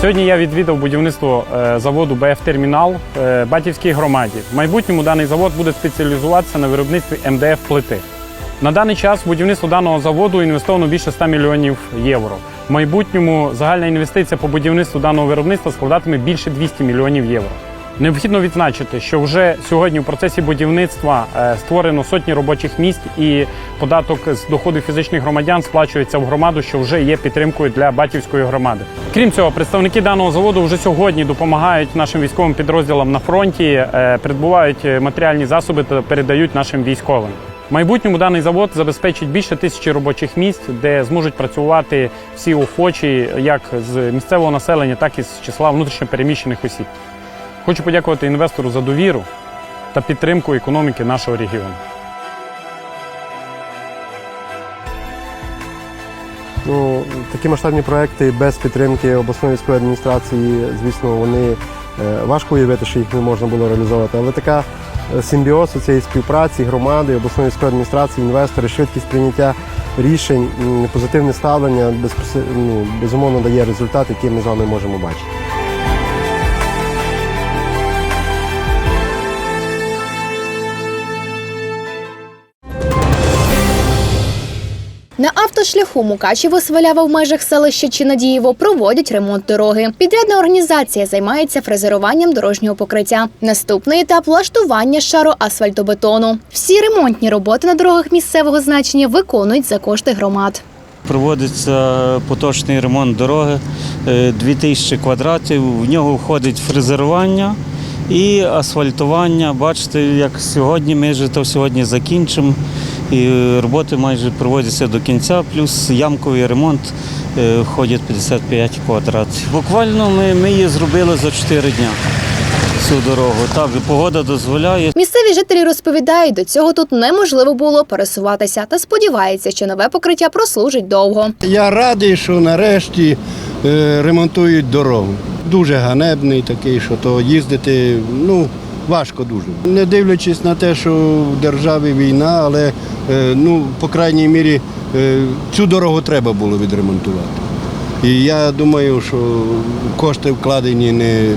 Сьогодні я відвідав будівництво е, заводу БФ Термінал в Батівській громаді. В майбутньому даний завод буде спеціалізуватися на виробництві МДФ плити. На даний час в будівництво даного заводу інвестовано більше 100 мільйонів євро. В майбутньому загальна інвестиція по будівництву даного виробництва складатиме більше 200 мільйонів євро. Необхідно відзначити, що вже сьогодні в процесі будівництва е, створено сотні робочих місць і податок з доходу фізичних громадян сплачується в громаду, що вже є підтримкою для батьківської громади. Крім цього, представники даного заводу вже сьогодні допомагають нашим військовим підрозділам на фронті, е, придбувають матеріальні засоби та передають нашим військовим. В майбутньому даний завод забезпечить більше тисячі робочих місць, де зможуть працювати всі охочі як з місцевого населення, так і з числа внутрішньопереміщених осіб. Хочу подякувати інвестору за довіру та підтримку економіки нашого регіону. Ну, такі масштабні проекти без підтримки обласної військової адміністрації, звісно, вони е, важко уявити, що їх не можна було реалізовувати. Але така е, симбіоз цієї співпраці громади, обласної військової адміністрації, інвестори, швидкість прийняття рішень, позитивне ставлення ну, безумовно дає результат, який ми з вами можемо бачити. На автошляху Мукачево Свалява в межах селища Чинадієво проводять ремонт дороги. Підрядна організація займається фрезеруванням дорожнього покриття. Наступний етап влаштування шару асфальтобетону. Всі ремонтні роботи на дорогах місцевого значення виконують за кошти громад. Проводиться поточний ремонт дороги е, 2000 квадратів. В нього входить фрезерування і асфальтування. Бачите, як сьогодні ми вже то сьогодні закінчимо. І роботи майже проводяться до кінця, плюс ямковий ремонт е, входить 55 квадратів. Буквально ми, ми її зробили за 4 дні. Цю дорогу. Так, погода дозволяє. Місцеві жителі розповідають, до цього тут неможливо було пересуватися та сподіваються, що нове покриття прослужить довго. Я радий, що нарешті е, ремонтують дорогу. Дуже ганебний такий, що то їздити ну, важко дуже. Не дивлячись на те, що в державі війна, але е, ну, по крайній мірі е, цю дорогу треба було відремонтувати. І я думаю, що кошти вкладені не,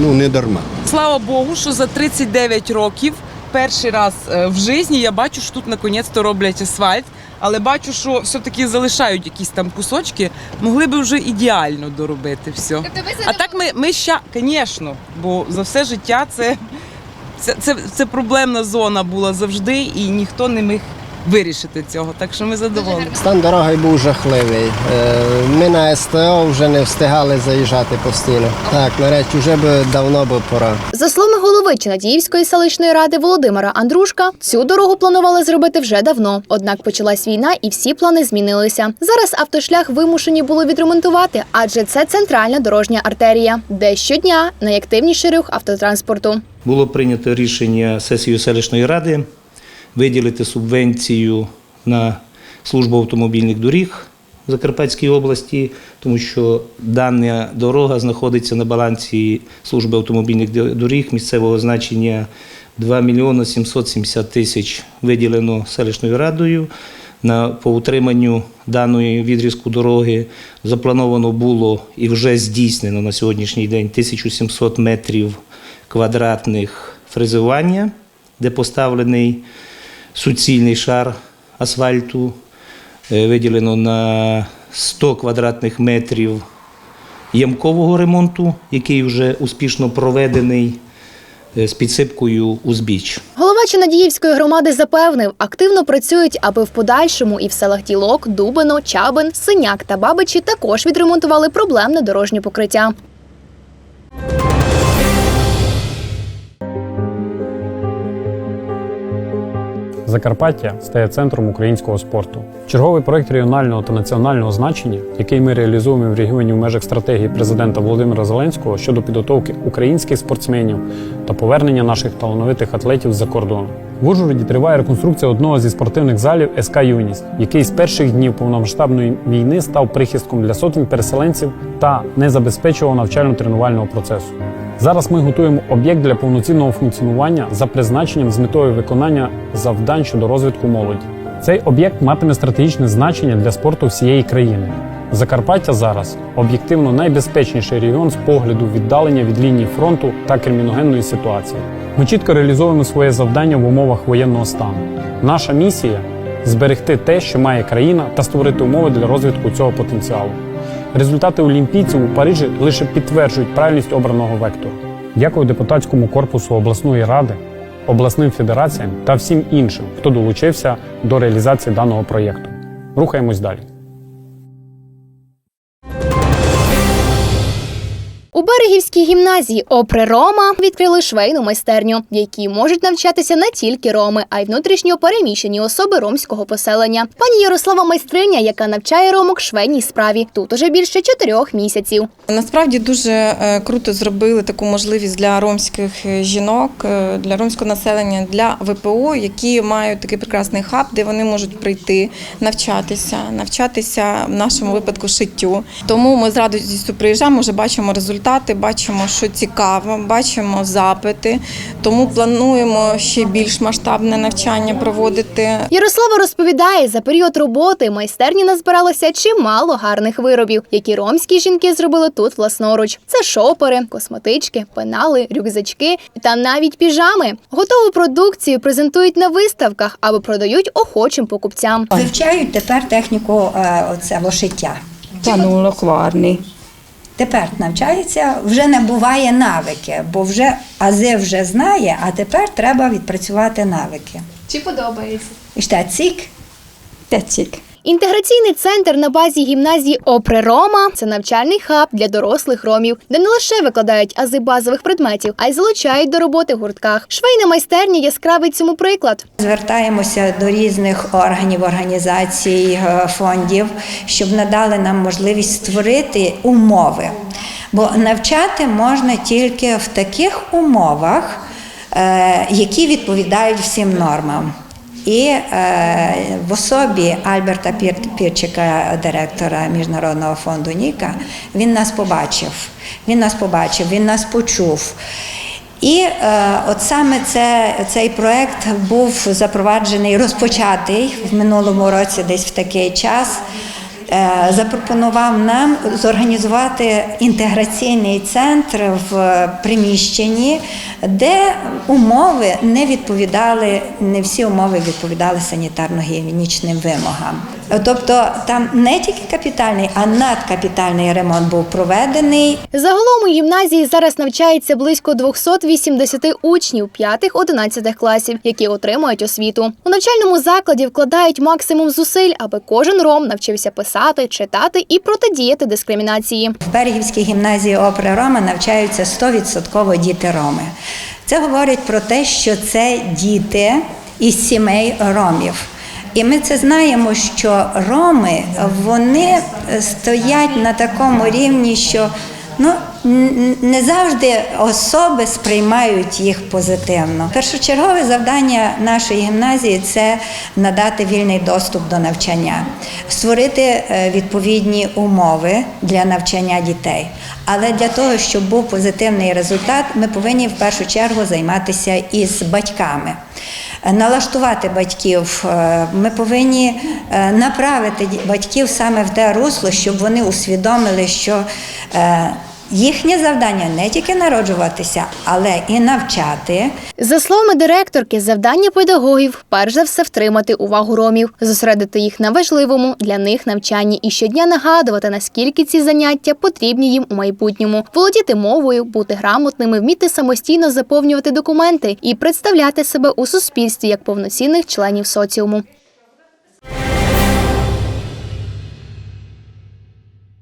ну, не дарма. Слава Богу, що за 39 років перший раз е, в житті я бачу, що тут наконець-то роблять асфальт, але бачу, що все-таки залишають якісь там кусочки, могли би вже ідеально доробити все. А так ми, ми ще, звісно, бо за все життя це, це, це, це проблемна зона була завжди, і ніхто не міг вирішити цього. Так що ми задоволені. Стан дороги був жахливий. Е, Ми на СТО вже не встигали заїжджати постійно. Так, нарешті вже би давно би пора. За словами голови Чинадіївської селищної ради Володимира Андрушка, цю дорогу планували зробити вже давно. Однак почалась війна і всі плани змінилися. Зараз автошлях вимушені були відремонтувати, адже це центральна дорожня артерія, де щодня найактивніший рух автотранспорту. Було прийнято рішення сесією селищної ради виділити субвенцію на службу автомобільних доріг в Закарпатській області, тому що дана дорога знаходиться на балансі служби автомобільних доріг місцевого значення 2 мільйони 770 тисяч виділено селищною радою. На по утриманню даної відрізку дороги заплановано було і вже здійснено на сьогоднішній день 1700 метрів квадратних фрезування, де поставлений суцільний шар асфальту, Е, виділено на 100 квадратних метрів ямкового ремонту, який вже успішно проведений е, з підсипкою узбіч. Голова Чинадіївської громади запевнив, активно працюють, аби в подальшому і в селах Ділок, Дубино, Чабин, Синяк та Бабичі також відремонтували проблемне дорожнє покриття. Закарпаття стає центром українського спорту. Черговий проект регіонального та національного значення, який ми реалізуємо в регіоні в межах стратегії президента Володимира Зеленського щодо підготовки українських спортсменів та повернення наших талановитих атлетів з-за кордону. В Ужгороді триває реконструкція одного зі спортивних залів СК Юність, який з перших днів повномасштабної війни став прихистком для сотень переселенців та не забезпечував навчально-тренувального процесу. Зараз ми готуємо об'єкт для повноцінного функціонування за призначенням з метою виконання завдань щодо розвитку молоді. Цей об'єкт матиме стратегічне значення для спорту всієї країни. Закарпаття зараз об'єктивно найбезпечніший регіон з погляду віддалення від лінії фронту та криміногенної ситуації. Ми чітко реалізуємо своє завдання в умовах воєнного стану. Наша місія зберегти те, що має країна, та створити умови для розвитку цього потенціалу. Результати олімпійців у Парижі лише підтверджують правильність обраного вектору. Дякую депутатському корпусу обласної ради, обласним федераціям та всім іншим, хто долучився до реалізації даного проєкту. Рухаємось далі. У Берегівській гімназії Опри Рома відкрили швейну майстерню, в якій можуть навчатися не тільки роми, а й внутрішньо переміщені особи ромського поселення. Пані Ярослава майстриня, яка навчає ромок швейній справі, тут уже більше чотирьох місяців. Насправді дуже е, круто зробили таку можливість для ромських е, жінок, е, для ромського населення, для ВПО, які мають такий прекрасний хаб, де вони можуть прийти, навчатися, навчатися в нашому випадку шиттю. Тому ми з радістю приїжджаємо, вже бачимо результати, бачимо, що цікаво, бачимо запити. Тому плануємо ще більш масштабне навчання проводити. Ярослава розповідає, за період роботи майстерні назбиралося чимало гарних виробів, які ромські жінки зробили тут власноруч. Це шопери, косметички, пенали, рюкзачки та навіть піжами. Готову продукцію презентують на виставках або продають охочим покупцям. Вивчають тепер техніку е, оце лошиття. Тянуло хварний. Тепер навчається, вже не буває навики, бо вже ази вже знає, а тепер треба відпрацювати навики. Чи подобається? І ще цік. Тецік. Інтеграційний центр на базі гімназії Опри Рома це навчальний хаб для дорослих ромів, де не лише викладають ази базових предметів, а й залучають до роботи в гуртках. Швейна майстерня яскравий цьому приклад. Звертаємося до різних органів, організацій, е, фондів, щоб надали нам можливість створити умови. Бо навчати можна тільки в таких умовах, е, які відповідають всім нормам. І е, в особі Альберта Пір, Пірчика, директора Міжнародного фонду Ніка, він нас побачив. Він нас побачив, він нас почув. І е, от саме це, цей проект був запроваджений, розпочатий в минулому році, десь в такий час. Е, запропонував нам зорганізувати інтеграційний центр в приміщенні, де умови не відповідали, не всі умови відповідали санітарно-гігієнічним вимогам. Тобто там не тільки капітальний, а надкапітальний ремонт був проведений. Загалом у гімназії зараз навчається близько 280 учнів 5-11 класів, які отримують освіту. У навчальному закладі вкладають максимум зусиль, аби кожен ром навчився писати, читати і протидіяти дискримінації. В Берегівській гімназії опри Рома навчаються 100% діти роми. Це говорить про те, що це діти із сімей ромів. І ми це знаємо, що роми вони стоять на такому рівні, що ну не завжди особи сприймають їх позитивно. Першочергове завдання нашої гімназії це надати вільний доступ до навчання, створити е, відповідні умови для навчання дітей. Але для того, щоб був позитивний результат, ми повинні в першу чергу займатися із батьками. Налаштувати батьків, Е, ми повинні е, направити батьків саме в те русло, щоб вони усвідомили, що е, їхнє завдання не тільки народжуватися, але і навчати. За словами директорки, завдання педагогів перш за все втримати увагу ромів, зосередити їх на важливому для них навчанні і щодня нагадувати, наскільки ці заняття потрібні їм у майбутньому, володіти мовою, бути грамотними, вміти самостійно заповнювати документи і представляти себе у суспільстві як повноцінних членів соціуму.